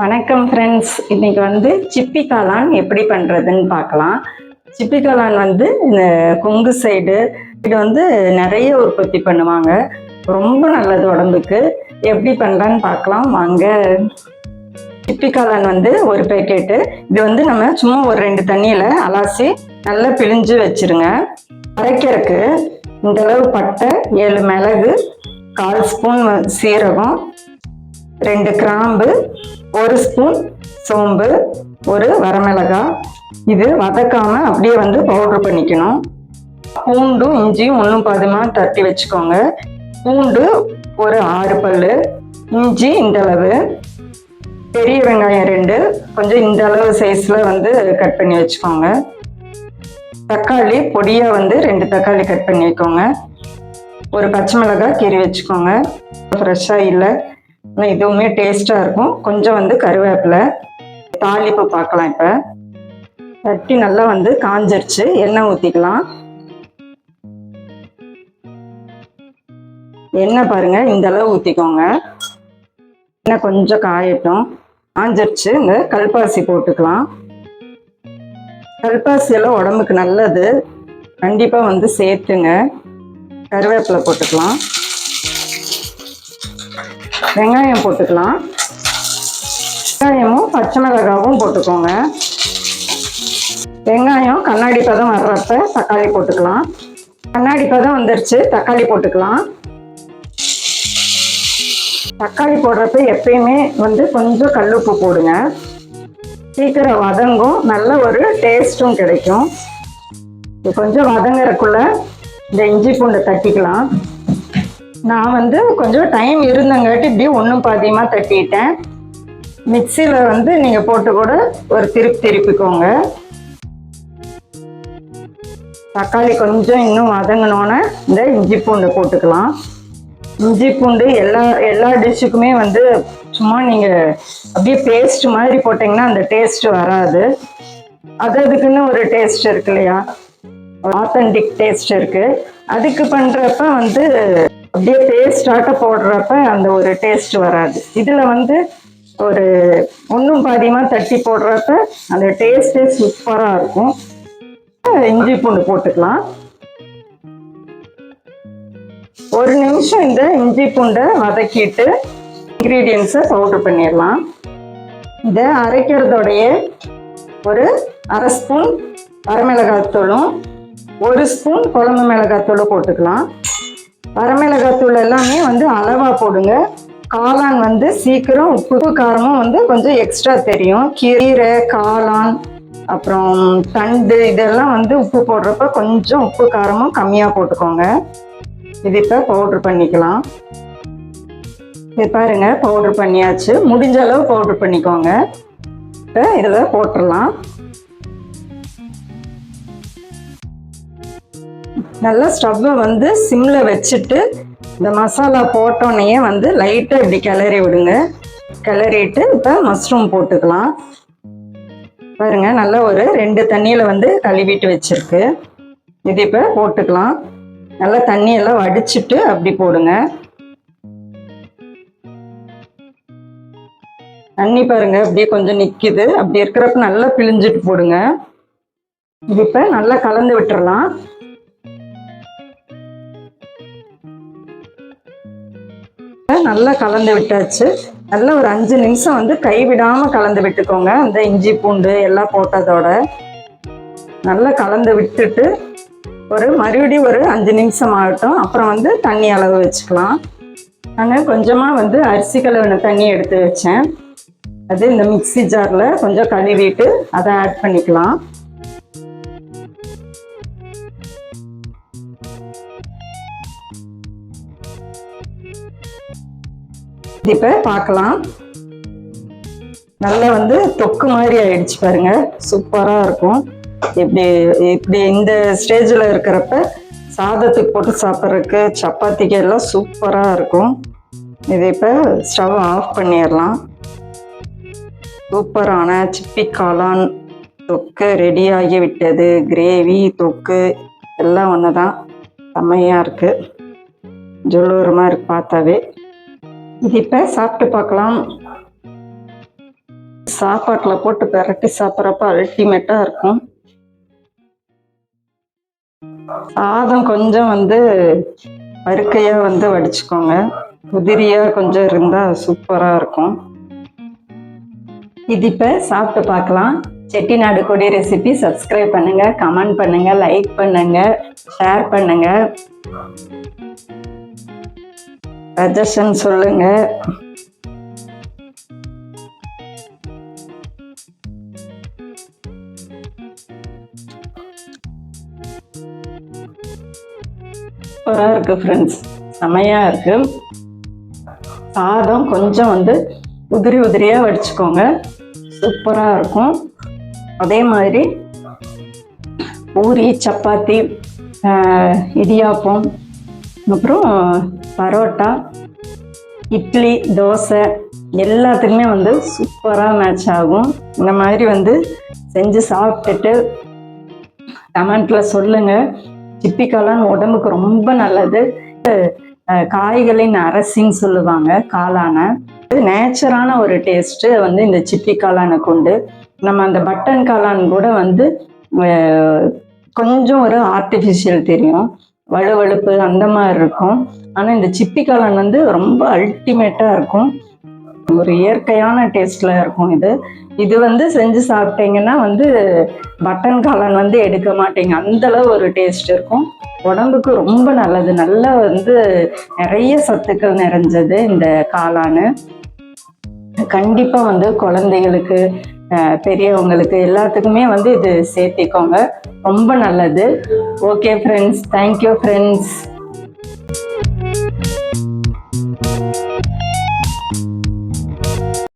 வணக்கம் ஃப்ரெண்ட்ஸ் இன்னைக்கு வந்து சிப்பி காளான் எப்படி பண்ணுறதுன்னு பார்க்கலாம். சிப்பி காளான் வந்து இந்த கொங்கு சைடு இது வந்து நிறைய உற்பத்தி பண்ணுவாங்க. ரொம்ப நல்லது உடம்புக்கு. எப்படி பண்ணுறான்னு பார்க்கலாம். வாங்க. சிப்பி காளான் வந்து ஒரு பேக்கெட்டு இது வந்து நம்ம சும்மா ஒரு ரெண்டு தண்ணியில் அலாசி நல்லா பிழிஞ்சு வச்சிருங்க. அரைக்கிறதுக்கு இந்தளவு பட்டை ஏழு மிளகு கால் ஸ்பூன் சீரகம் ரெண்டு கிராம்பு ஒரு ஸ்பூன் சோம்பு ஒரு வரமிளகாய். இது வதக்காமல் அப்படியே வந்து பவுடர் பண்ணிக்கணும். பூண்டும் இஞ்சியும் ஒன்றும் பாதுமாக தட்டி வச்சுக்கோங்க. பூண்டு ஒரு ஆறு பல்லு இஞ்சி இந்த அளவு பெரிய வெங்காயம் ரெண்டு கொஞ்சம் இந்த அளவு சைஸில் வந்து கட் பண்ணி வச்சுக்கோங்க. தக்காளி பொடியாக வந்து ரெண்டு தக்காளி கட் பண்ணி வைக்கோங்க. ஒரு பச்சை மிளகாய் கீறி வச்சுக்கோங்க. ஃப்ரெஷ்ஷாக இல்லை. இதுவுமே டேஸ்ட்டாக இருக்கும். கொஞ்சம் வந்து கருவேப்பிலை தாளிப்பு பார்க்கலாம் இப்போ. தட்டி நல்லா வந்து காஞ்சிருச்சு. எண்ணெய் ஊற்றிக்கலாம் எண்ணெய் பாருங்கள் இந்த அளவு ஊற்றிக்கோங்க எண்ணெய் கொஞ்சம் காயட்டும். காஞ்சிருச்சு. இந்த கல்பாசி போட்டுக்கலாம். கல்பாசி எல்லாம் உடம்புக்கு நல்லது. கண்டிப்பாக வந்து சேர்த்துங்க. கருவேப்பிலை போட்டுக்கலாம். வெங்காயம் போட்டுக்கலாம். வெங்காயமும் பச்சை மிளகாவும் போட்டுக்கோங்க. வெங்காயம் கண்ணாடி பதம் வர்றப்ப தக்காளி போட்டுக்கலாம். கண்ணாடி பதம் வந்துருச்சு தக்காளி போட்டுக்கலாம். தக்காளி போடுறப்ப எப்பயுமே வந்து கொஞ்சம் கல்லுப்பு போடுங்க. சீக்கிரம் வதங்கும் நல்ல ஒரு டேஸ்ட்டும் கிடைக்கும். கொஞ்சம் வதங்கறதுக்குள்ள இந்த இஞ்சி பூண்டை தட்டிக்கலாம். நான் வந்து கொஞ்சம் டைம் இருந்தங்காட்டி இப்படி ஒன்றும் பாதியமாக தட்டிட்டேன். மிக்சியில் வந்து நீங்கள் போட்டு கூட ஒரு திருப்பி திருப்பிக்கோங்க. தக்காளி கொஞ்சம் இன்னும் வதங்கினோன்னே இந்த இஞ்சி பூண்டு போட்டுக்கலாம். இஞ்சி பூண்டு எல்லா எல்லா டிஷ்ஷுக்குமே வந்து சும்மா நீங்கள் அப்படியே பேஸ்ட் மாதிரி போட்டிங்கன்னா அந்த டேஸ்ட் வராது. அது அதுக்குன்னு ஒரு டேஸ்ட் இருக்கு இல்லையா? ஆத்தன்டிக் டேஸ்ட் இருக்குது அதுக்கு பண்ணுறப்ப வந்து அப்படியே பேஸ்டாட்ட போடுறப்ப அந்த ஒரு டேஸ்ட் வராது. இதில் வந்து ஒரு ஒன்றும் பாதியமாக தட்டி போடுறப்ப அந்த டேஸ்ட்டே சூப்பராக இருக்கும். இஞ்சி பூண்டு போட்டுக்கலாம். ஒரு நிமிஷம் இந்த இஞ்சி பூண்டை வதக்கிட்டு இன்க்ரீடியன்ஸை பவுடர் பண்ணிடலாம். இதை அரைக்கிறதோடைய ஒரு அரை ஸ்பூன் வரமிளகாய் தூளும் ஒரு ஸ்பூன் குழம்பு மிளகாய் தூளும் போட்டுக்கலாம். வரமிளகாத்தூள் எல்லாமே வந்து அளவாக போடுங்க. காளான் வந்து சீக்கிரம் உப்பு காரமும் வந்து கொஞ்சம் எக்ஸ்ட்ரா தெரியும். கீரை காளான் அப்புறம் தண்டு இதெல்லாம் வந்து உப்பு போடுறப்ப கொஞ்சம் உப்பு காரமும் கம்மியாக போட்டுக்கோங்க. இது இப்போ பவுட்ரு பண்ணிக்கலாம். இது பாருங்க பவுட்ரு பண்ணியாச்சு. முடிஞ்ச அளவு பவுட்ரு பண்ணிக்கோங்க. இப்போ இதில் போட்டுடலாம். நல்லா ஸ்டவ்வை வந்து சிம்மில் வச்சுட்டு இந்த மசாலா போட்டோன்னே வந்து லைட்டாக இப்படி கிளறி விடுங்க. கிளறிட்டு இப்போ மஷ்ரூம் போட்டுக்கலாம். பாருங்க நல்லா ஒரு ரெண்டு தண்ணியில் வந்து கழுவிட்டு வச்சுருக்கு. இது இப்போ போட்டுக்கலாம். நல்லா தண்ணியெல்லாம் வடிச்சிட்டு அப்படி போடுங்க. தண்ணி பாருங்க அப்படியே கொஞ்சம் நிற்கிது அப்படி இருக்கிறப்ப நல்லா பிழிஞ்சிட்டு போடுங்க. இது இப்போ நல்லா கலந்து விட்டுறலாம். நல்லா கலந்து விட்டாச்சு. நல்லா ஒரு அஞ்சு நிமிஷம் வந்து கைவிடாமல் கலந்து விட்டுக்கோங்க. அந்த இஞ்சி பூண்டு எல்லாம் போட்டதோட. நல்லா கலந்து விட்டுட்டு ஒரு மறுபடியும் ஒரு அஞ்சு நிமிஷம் ஆகட்டும். அப்புறம் வந்து தண்ணி அளவு வச்சுக்கலாம். நாங்கள் கொஞ்சமாக வந்து அரிசி கழுவின தண்ணி எடுத்து வச்சேன். அது இந்த மிக்ஸி ஜாரில் கொஞ்சம் கழுவிட்டு அதை ஆட் பண்ணிக்கலாம். இப்போ பார்க்கலாம். நல்லா வந்து தொக்கு மாதிரி ஆயிடுச்சு பாருங்க. சூப்பராக இருக்கும். இப்படி இப்படி இந்த ஸ்டேஜில் இருக்கிறப்ப சாதத்துக்கு போட்டு சாப்பிட்றதுக்கு சப்பாத்திக்கு எல்லாம் சூப்பராக இருக்கும். இது இப்போ ஸ்டவ் ஆஃப் பண்ணிடலாம். சூப்பரான சிப்பி காளான் தொக்கு ரெடி ஆகிவிட்டது. கிரேவி தொக்கு எல்லாம் ஒன்று தான் செம்மையாக இருக்குது ஜொல்லூரமாக இருக்கு பார்த்தாவே. இது இப்போ சாப்பிட்டு பார்க்கலாம். சாப்பாட்டில் போட்டு பிரட்டி சாப்பிட்றப்ப அல்டிமேட்டாக இருக்கும். சாதம் கொஞ்சம் வந்து வறுக்கையாக வந்து வடிச்சுக்கோங்க. உதிரியாக கொஞ்சம் இருந்தால் சூப்பராக இருக்கும். இது இப்போ சாப்பிட்டு பார்க்கலாம். செட்டிநாடு கொடி ரெசிபி சப்ஸ்கிரைப் பண்ணுங்கள் கமெண்ட் பண்ணுங்கள் லைக் பண்ணுங்கள் ஷேர் பண்ணுங்கள் சஜஷன் சொல்லுங்க. சூப்பராக இருக்கு ஃப்ரெண்ட்ஸ் செமையாக இருக்கு. சாதம் கொஞ்சம் வந்து உதிரி உதிரியாக வடிச்சுக்கோங்க. சூப்பராக இருக்கும். அதே மாதிரி பூரி சப்பாத்தி இடியாப்பம் அப்புறம் பரோட்டா இட்லி தோசை எல்லாத்துக்குமே வந்து சூப்பராக மேட்ச் ஆகும். இந்த மாதிரி வந்து செஞ்சு சாப்பிட்டுட்டு கமெண்ட்ல சொல்லுங்கள் சிப்பி காளான் உடம்புக்கு ரொம்ப நல்லது. காய்களின் அரசின்னு சொல்லுவாங்க காளானை. நேச்சரான ஒரு டேஸ்ட்டு வந்து இந்த சிப்பி காளானை கொண்டு. நம்ம அந்த பட்டன் காளான் கூட வந்து கொஞ்சம் ஒரு ஆர்டிஃபிஷியல் தெரியும். வலுவழுப்பு அந்த மாதிரி இருக்கும். ஆனால் இந்த சிப்பி காளான் வந்து ரொம்ப அல்டிமேட்டாக இருக்கும். ஒரு இயற்கையான டேஸ்டில் இருக்கும் இது. இது வந்து செஞ்சு சாப்பிட்டீங்கன்னா வந்து பட்டன் காளான் வந்து எடுக்க மாட்டீங்க. அந்த அளவு ஒரு டேஸ்ட் இருக்கும். உடம்புக்கு ரொம்ப நல்லது. நல்லா வந்து நிறைய சத்துக்கள் நிறைஞ்சது இந்த காளான். கண்டிப்பாக வந்து குழந்தைகளுக்கு பெரியவங்களுக்கு எல்லாத்துக்குமே வந்து இது சேர்த்திக்கோங்க. ரொம்ப நல்லது. Okay friends thank you friends